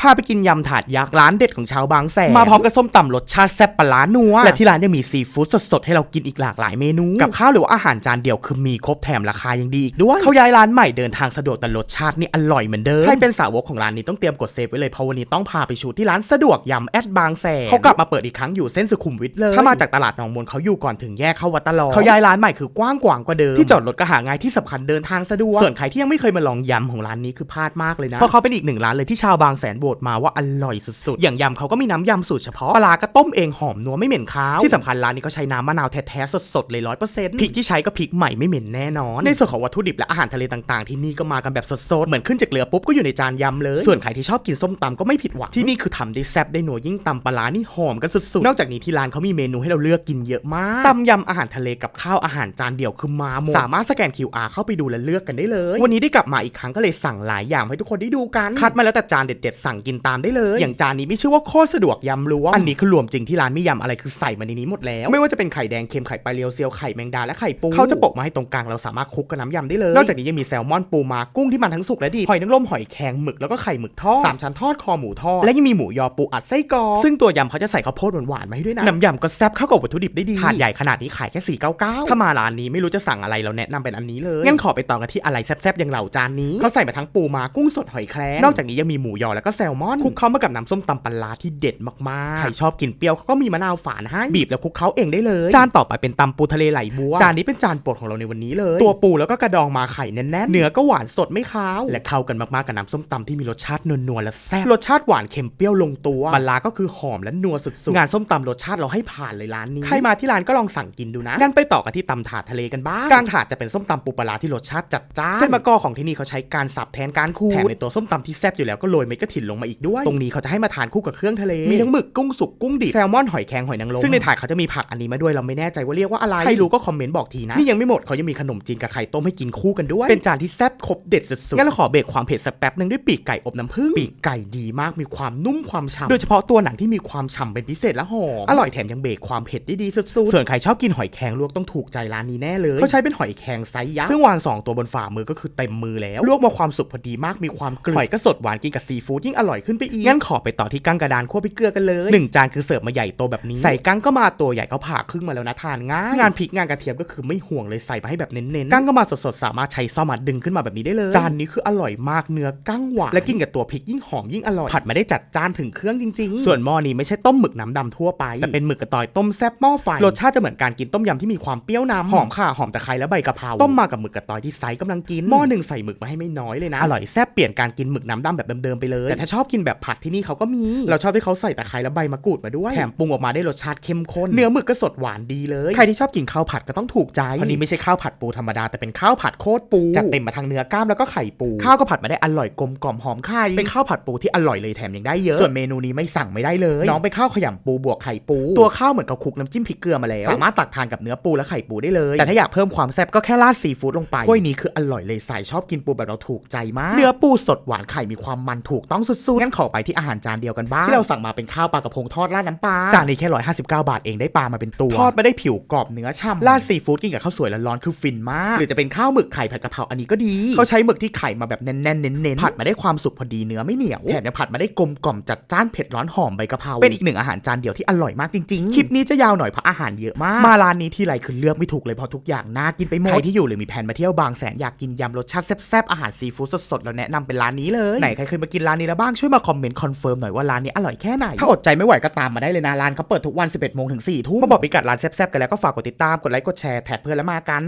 พาไปกินยำถาดยักษ์ร้านเด็ดของชาวบางแสนมาพร้อมกับส้มตำรสชาติแซ่บปลาร้านัวและที่ร้านยังมีซีฟู้ดสดๆให้เรากินอีกหลากหลายเมนู กับข้าวหรือว่าอาหารจานเดียวคือมีครบแถมราคายังดีอีกด้วยเขาย้ายร้านใหม่เดินทางสะดวกแต่รสชาตินี่อร่อยเหมือนเดิมใครเป็นสาวกของร้านนี้ต้องเตรียมกดเซฟไว้เลยเพราะวันนี้ต้องพาไปชูที่ร้านสะดวกยำแอดบางแสนเขากลับมาเปิดอีกครั้งอยู่เส้นสุขุมวิทเลยถ้ามาจากตลาดหนองมนเขาอยู่ก่อนถึงแยกเข้าวัดตลอดเขาย้ายร้านใหม่คือกว้างกว่างกว่าเดิมที่จอดรถก็หาง่ายที่สำคัญเดินทางสะดวกส่วนใครที่ยังไม่เคยมาลองยำของร้านนี้คือพลาดมากเลยนะเพราะเขาเป็นอีกหนึ่งร้านเลยที่ชาวบางแสนโบดมาว่าอร่อยสุดๆ อย่างยำเขาก็มีน้ำยำสูตรเฉพาะ ปลาร้าก็ต้มเองหอมนัวไม่เหม็นคาว ที่สำคัญร้านนี้ก็ใช้น้ำมะนาวแท้ๆสดๆเลยร้อยเปอร์เซ็นต์พริกที่ใช้ก็พริกใหม่ไม่เหม็นแน่นอน ในส่วนของวัตถุดิบและอาหารทะเลต่างๆ ที่นี่ก็มากันแบบสดๆ เหมือนขึ้นจากเรือปุ๊บก็อยู่ในจานยำเลย ส่วนใครที่ชอบกินส้มตำก็ไม่ผิดหวัง ที่นี่คือทำได้แซ่บได้หนัวยิ่งตำปลาร้านี่หอมกันสุดๆ นอกจากนี้ที่ร้านเขามีเมนูให้เราเลือกกินเยอะมากตำยำอาหารทะเลกับข้าวอาหารจานเดียวคือมาหมดสามารถสแกน QR เข้าไปดูและเลือกกันได้เลย วันนี้ได้กลับมาอีกครั้งก็เลยสั่งหลายอย่างให้ทุกคนได้ดูกันคัดมาแล้วแต่จานเด็ดๆสั่งกินตามได้เลย อย่างจานนี้ไม่ชื่อว่าโคตรสะดวกยำรวมอันนี้คือรวมจริงที่ร้านไม่ยำอะไรคือใส่มาในนี้หมดแล้ว ไม่ว่าจะเป็นไข่แดงเค็มไข่ปลาเรียวเซียวไข่แมงดาและไข่ปูเขาจะโปะมาให้ตรงกลางเราสามารถคลุกกับน้ำยำได้เลยนอกจากนี้ยังมีแซลมอนปูมากุ้งที่มันทั้งสุกและดิบหอยนางรมหอยแครงหมึกแล้วก็ไข่หมึกทอดสามชั้นทอดคอหมูทอดและยังมีหมูยอปูอัดไส้กรอกซึ่งตัวยำเขาจะใส่ข้าวโพดหวานๆมาให้ด้วยนะน้ำยำก็แซ่บเข้ากับวัตถุดิบได้ดีถาดใหญ่ขนาดนี้ขายแค่ 499 ถ้ามาร้านนี้ไม่รู้จะสั่งอะไรเราแนะนำเป็นอันนี้เลยงั้นขอไปต่อกันที่อะไรแซ่บๆอย่างเหล่าจานนี้เขาใส่มาทั้งปูมากุ้งสดหอยแครงนอกจากนี้ยังมีหมูยอแล้วก็แซลมอนคลุกเข้ามากับน้ำส้มตำปลาร้าที่เด็ดมากๆ ใครชอบกินเปรี้ยวเขาก็มีมะนาวฝานให้บีบแล้วคลุกเคล้าเองได้เลย จานต่อไปเป็นตำปูทะเลไหลบัว จานนี้เป็นจานโปรดของเราในวันนี้เลย ตัวปูแล้วก็กระดองมาไข่แน่นๆ เนื้อก็หวานสดไม่คาว และเข้ากันมากๆกับน้ำส้มตำที่มีรสชาตินัวๆและแซ่บ รสชาติหวานเค็มเปรี้ยวลงตัวปลาร้าก็คือหอมและนัวสุดๆ งานส้มตำรสชาติเราให้ผ่านเลยร้านนี้ ใครมาที่ร้านก็ลองสั่งกินดูนะ งั้นไปต่อกันที่ตำถาดทะเลกันบ้าง กลางถาดจะเป็นส้มตำปูปลาร้าที่รสชาติจัดจ้าน เส้นมะกอของที่นี่เขาใช้การสับแทนการขูดแถมในตัวส้มตำที่แซ่บอยู่แล้วก็โรยเม็ดกระถิ่นลงมาอีกด้วย ตรงนี้เขาจะให้มาทานคู่กับเครื่องทะเล มีทั้งหมึกกุ้งสุกกุ้งดิบแซลมอนหอยแครงหอยนางรมซึ่งในถาดเขาจะมีผักอันนี้มาด้วยเราไม่แน่ใจว่าเรียกว่าอะไรใครรู้ก็คอมเมนต์บอกทีนะ นี่ยังไม่หมดเขายังมีขนมจีนกับไข่ต้มให้กินคู่กันด้วย เป็นจานที่แซ่บครบเด็ดสุดๆงั้นเราขอเบรกความเผ็ดสักแป๊บหนึงด้วยปีกไก่อบน้ำผึ้งปีกไก่ดีมากมีความนุ่มความฉ่ำโดยเฉพาะตัวหนังที่มีความฉ่ำเป็นพิเศษและหอมอร่อยแถมยังเบรกความเผ็ดได้ดีสุดๆส่วนใครชอบกินหอยแครงลวกต้องถูกใจร้านนี้แน่เลยเขาใช้เป็นหอยแครงไซส์ยักษ์ซึ่งวางสองตัวบนฝ่ามือก็คือเต็มมือแล้วลวกมาความสุกพอดีมากมีความกรึบหอยก็สดหวานกินกับซีฟู้ดยิ่งอร่อยขึ้นไปอีก งั้นขอไปต่อที่กั้งกระดานคั่วพริกเกลือกันเลยหนึ่งจานคือเสิร์ฟมาใหญ่โตแบบนี้ ใส่กั้งก็มาตัวใหญ่ก็ผ่าครึ่งมาแล้วนะทานง่าย งานพริกงานกระเทียมก็คือไม่ห่วงเลยใส่มาให้แบบเน้นๆ กั้งก็มาสดๆ สามารถใช้ซ่อมมาดึงขึ้นมาแบบนี้ได้เลย จานนี้คืออร่อยมากเนื้อกั้งหวานและกินกับตัวพริกยิ่งหอมยิ่งอร่อย ผัดมาได้จัดจานถึงเครื่องจริง ๆ ส่วนหม้อนี้ไม่ใช่ต้มหมึกน้ำดำทั่วไป แต่เป็นหมึกกระตอยต้มแซ่บหม้อไฟ รสชาติจะเหมือนการกินต้มยำที่มีความเปรี้ยวนำหอมข่าหอมตะไคร้และใบกะเพรา ต้มมากับหมึกกระตอยที่ไซส์กำลังกิน หม้อหนึ่งใส่หมึกมาให้ไม่น้อยเลยนะ อร่อยแซ่บเปลี่ยนการกินหมึกน้ำดำแบบเดิมๆไปเลย แต่ถ้าชอบกินแบบผัดที่นี่เขาก็มี เราชอบที่เขาใส่ตะไคร้และใบมะกรูดมาด้วย แถมปรุงออกมาได้รสชาติเข้มข้น เนื้อหมึกก็สดหวานดีเลย ใครที่ชอบกินข้าวผัดก็ต้องถูกใจเพราะนี้ไม่ใช่ข้าวผัดปูธรรมดาแต่เป็นข้าวผัดโคตรปูจัดเต็มมาทั้งเนื้อกล้ามแล้วก็ไข่ปู ข้าวก็ผัดมาได้อร่อยกลมกล่อมหอมไข่เป็นข้าวผัดปูที่อร่อยเลยแถมยังได้เยอะส่วนเมนูนี้ไม่สั่งไม่ได้เลย น้องเป็นข้าวขยำปูบวกไข่ปู ตัวข้าวเหมือนกับคลุกน้ำจิ้มพริกเกลือมาแล้ว สามารถตักทานกับเนื้อปูและไข่ปูได้เลย แต่ถ้าอยากเพิ่มความแซ่บก็แค่ราดซีฟู้ดลงไปถ้วยนี้คืออร่อยเลยสายชอบกินปูแบบเราถูกใจมาก เนื้อปูสดหวานไข่มีความมันถูกต้องสุดๆงั้นขอไปที่อาหารจานเดียวกันบ้างที่เราสั่งมาเป็นข้าวปลากระพงทอดราดน้ำปลาจานนี้แค่159บาทเองได้ปลามาเป็นตัวทอดมาได้ผิวกรอบเนื้อช่ำราดซีฟู้ดกินกับข้าวสวยร้อนๆคือฟินมาก หรือจะเป็นข้าวหมึกไข่ผัดกะเพราอันนี้ก็ดีเขาใช้หมึกที่ไข่มาแบบแน่นๆเน้นๆผัดมาได้ความสุกพอดีเนื้อไม่เหนียวแถมยังผัดมาได้กลมกล่อมจัดจ้านเผ็ดร้อนหอมใบกะเพราเป็นอีกหนึ่งอาหารจานเดียวที่อร่อยมากจริงๆคลิปนี้จะยาวหน่อยเพราะอาหารเยอะมากมาร้านนี้ที่ไรคือเลือกไม่ถูกเลยเพราะทุกอย่างน่ากินไปหมดใครที่อยู่หรือมีแผนมาเที่ยวบางแสนอยากกินยำรสชาติแซ่บๆอาหารซีฟู้ดสดๆเราแนะนำเป็นร้านนี้เลยไหนใครเคยมากินร้านนี้แล้วบ้างช่วยมาคอมเมนต์คอนเฟิร์มหน่อยว่าร้านนี้อร่อยแค่ไหน ถ้าอดใจไม่ไหวก็ตามมาได้เลยนะร้านเขาเปิดทุกวัน 11โมงถึง4ทุ่มมาบอกพิกัดร้านแซ่บๆกันแล้วก็ฝากกดติดตามกดไลค์กดแชร์แท็กเพื่อนแล้วมากัน